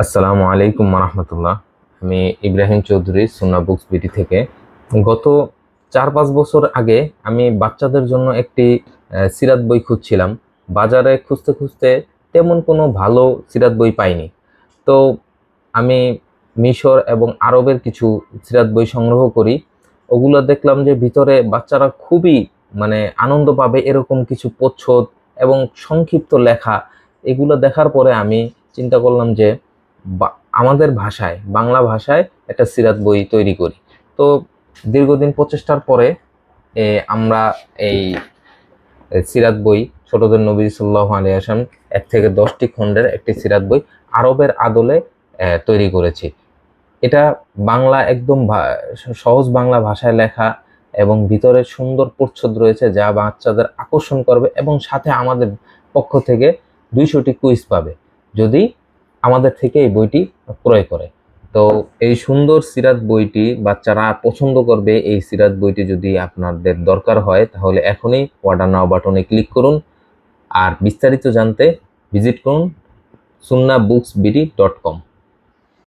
আসসালামু আলাইকুম রহমতুল্লাহ আমি ইব্রাহিম চৌধুরী, সুন্না বুকস বিটি থেকে। গত চার পাঁচ বছর আগে আমি বাচ্চাদের জন্য একটি সিরাত বই খুঁজছিলাম। বাজারে খুঁজতে খুঁজতে তেমন কোনো ভালো সিরাত বই পাইনি। তো আমি মিশর এবং আরবের কিছু সিরাত বই সংগ্রহ করি। ওগুলো দেখলাম যে ভিতরে বাচ্চারা খুবই মানে আনন্দ পাবে এরকম কিছু প্রচ্ছদ এবং সংক্ষিপ্ত লেখা। এগুলো দেখার পরে আমি চিন্তা করলাম যে আমাদের ভাষায়, বাংলা ভাষায় একটা সিরাত বই তৈরি করি। তো দীর্ঘদিন প্রচেষ্টার পরে আমরা এই সিরাত বই, ছোটদের নবী সাল্লাহ আলী আসাম এক থেকে দশটি খণ্ডের একটি সিরাত বই আরবের আদলে তৈরি করেছি। এটা বাংলা একদম সহজ বাংলা ভাষায় লেখা এবং ভিতরে সুন্দর প্রচ্ছদ রয়েছে যা বাচ্চাদের আকর্ষণ করবে এবং সাথে আমাদের পক্ষ থেকে দুইশোটি কুইজ পাবে। যদি আমাদের থেকে এই বইটি ক্রয় করে। তো এই সুন্দর সিরাত বইটি বাচ্চারা পছন্দ করবে, এই সিরাত বইটি যদি আপনাদের দরকার হয়, তাহলে এখনই অর্ডার নাও বাটনে ক্লিক করুন আর বিস্তারিত জানতে ভিজিট করুন sunnah books BD dot com